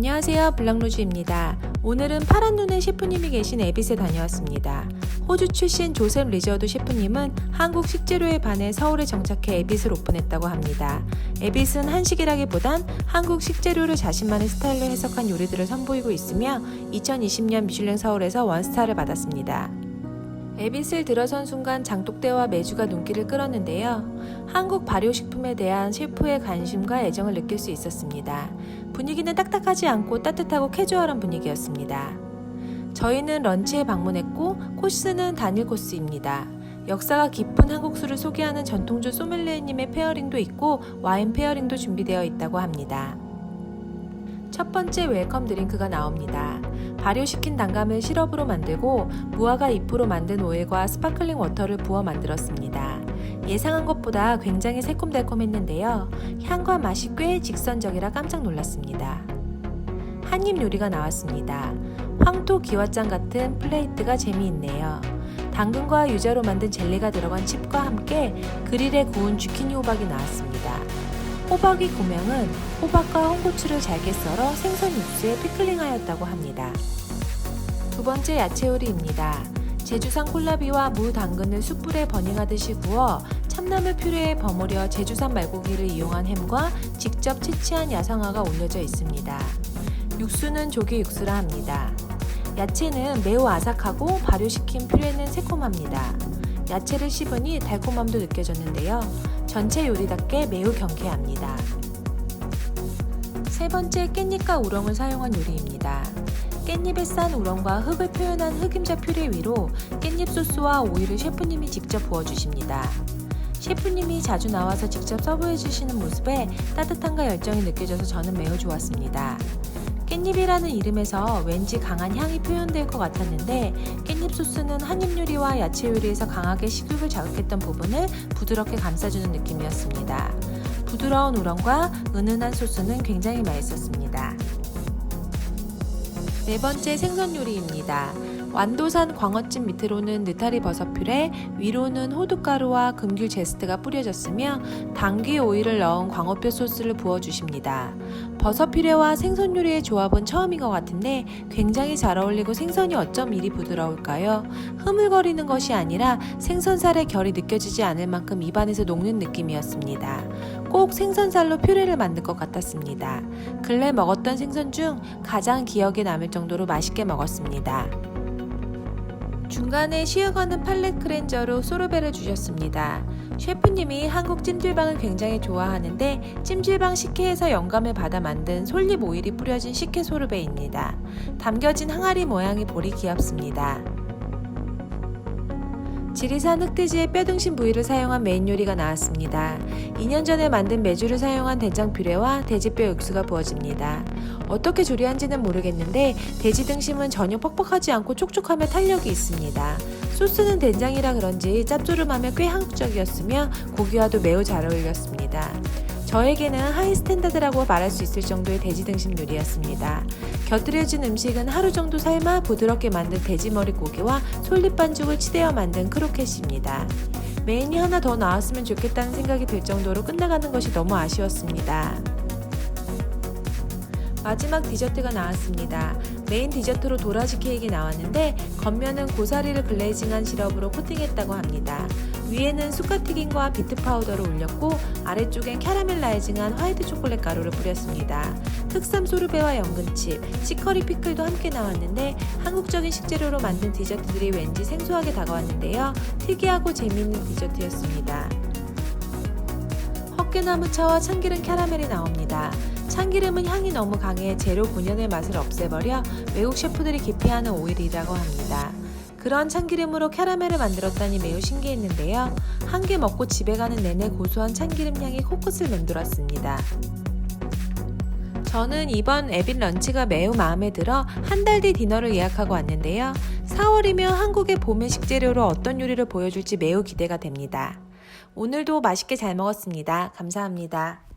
안녕하세요 블랑루즈입니다. 오늘은 파란 눈의 셰프님이 계신 에빗에 다녀왔습니다. 호주 출신 조셉 리저드 셰프님은 한국 식재료에 반해 서울에 정착해 에빗을 오픈했다고 합니다. 에빗은 한식이라기보단 한국 식재료를 자신만의 스타일로 해석한 요리들을 선보이고 있으며 2020년 미슐랭 서울에서 원스타를 받았습니다. 에빗을 들어선 순간 장독대와 메주가 눈길을 끌었는데요. 한국 발효식품에 대한 셰프의 관심과 애정을 느낄 수 있었습니다. 분위기는 딱딱하지 않고 따뜻하고 캐주얼한 분위기였습니다. 저희는 런치에 방문했고 코스는 단일 코스입니다. 역사가 깊은 한국 술을 소개하는 전통주 소믈리에님의 페어링도 있고 와인 페어링도 준비되어 있다고 합니다. 첫 번째 웰컴 드링크가 나옵니다. 발효시킨 단감을 시럽으로 만들고 무화과 잎으로 만든 오일과 스파클링 워터를 부어 만들었습니다. 예상한 것보다 굉장히 새콤달콤했는데요. 향과 맛이 꽤 직선적이라 깜짝 놀랐습니다. 한입 요리가 나왔습니다. 황토 기와장 같은 플레이트가 재미있네요. 당근과 유자로 만든 젤리가 들어간 칩과 함께 그릴에 구운 주키니 호박이 나왔습니다. 호박의 고명은 호박과 홍고추를 잘게 썰어 생선 육수에 피클링하였다고 합니다. 두 번째 야채 요리입니다. 제주산 콜라비와 무 당근을 숯불에 버닝하듯이 구워 참나물 퓨레에 버무려 제주산 말고기를 이용한 햄과 직접 채취한 야상화가 올려져 있습니다. 육수는 조개 육수라 합니다. 야채는 매우 아삭하고 발효시킨 퓨레는 새콤합니다. 야채를 씹으니 달콤함도 느껴졌는데요. 전체 요리답게 매우 경쾌합니다. 세 번째 깻잎과 우렁을 사용한 요리입니다. 깻잎에 싼 우렁과 흙을 표현한 흑임자 퓨레 위로 깻잎 소스와 오일을 셰프님이 직접 부어주십니다. 셰프님이 자주 나와서 직접 서브해 주시는 모습에 따뜻함과 열정이 느껴져서 저는 매우 좋았습니다. 깻잎이라는 이름에서 왠지 강한 향이 표현될 것 같았는데 깻잎 소스는 한입 요리와 야채 요리에서 강하게 식욕을 자극했던 부분을 부드럽게 감싸주는 느낌이었습니다. 부드러운 우렁과 은은한 소스는 굉장히 맛있었습니다. 네 번째 생선 요리입니다. 완도산 광어찜 밑으로는 느타리 버섯 퓨레, 위로는 호두가루와 금귤 제스트가 뿌려졌으며 당귀 오일을 넣은 광어뼈 소스를 부어주십니다. 버섯 퓨레와 생선 요리의 조합은 처음인 것 같은데 굉장히 잘 어울리고 생선이 어쩜 이리 부드러울까요? 흐물거리는 것이 아니라 생선살의 결이 느껴지지 않을 만큼 입안에서 녹는 느낌이었습니다. 꼭 생선살로 퓨레를 만들 것 같았습니다. 근래 먹었던 생선 중 가장 기억에 남을 정도로 맛있게 먹었습니다. 중간에 쉬어가는 팔렛 클렌저로 소르베를 주셨습니다. 셰프님이 한국 찜질방을 굉장히 좋아하는데 찜질방 식혜에서 영감을 받아 만든 솔잎 오일이 뿌려진 식혜 소르베입니다. 담겨진 항아리 모양이 볼이 귀엽습니다. 지리산 흑돼지의 뼈등심 부위를 사용한 메인 요리가 나왔습니다. 2년 전에 만든 메주를 사용한 된장 퓨레와 돼지뼈 육수가 부어집니다. 어떻게 조리한지는 모르겠는데 돼지 등심은 전혀 퍽퍽하지 않고 촉촉하며 탄력이 있습니다. 소스는 된장이라 그런지 짭조름하며 꽤 한국적이었으며 고기와도 매우 잘 어울렸습니다. 저에게는 하이 스탠다드라고 말할 수 있을 정도의 돼지 등심 요리였습니다. 곁들여진 음식은 하루 정도 삶아 부드럽게 만든 돼지머리 고기와 솔잎 반죽을 치대어 만든 크로켓입니다. 메인이 하나 더 나왔으면 좋겠다는 생각이 들 정도로 끝나가는 것이 너무 아쉬웠습니다. 마지막 디저트가 나왔습니다. 메인 디저트로 도라지 케이크 나왔는데 겉면은 고사리를 글레이징한 시럽으로 코팅했다고 합니다. 위에는 쑥갓튀김과 비트 파우더를 올렸고 아래쪽엔 캐러멜라이징한 화이트 초콜릿 가루를 뿌렸습니다. 흑삼 소르베와 연근칩, 치커리 피클도 함께 나왔는데 한국적인 식재료로 만든 디저트들이 왠지 생소하게 다가왔는데요. 특이하고 재미있는 디저트였습니다. 헛개나무 차와 참기름 캐러멜이 나옵니다. 참기름은 향이 너무 강해 재료 본연의 맛을 없애버려 외국 셰프들이 기피하는 오일이라고 합니다. 그런 참기름으로 캐러멜을 만들었다니 매우 신기했는데요. 한 개 먹고 집에 가는 내내 고소한 참기름 향이 코끝을 맴돌았습니다. 저는 이번 에빗 런치가 매우 마음에 들어 한 달 뒤 디너를 예약하고 왔는데요. 4월이면 한국의 봄의 식재료로 어떤 요리를 보여줄지 매우 기대가 됩니다. 오늘도 맛있게 잘 먹었습니다. 감사합니다.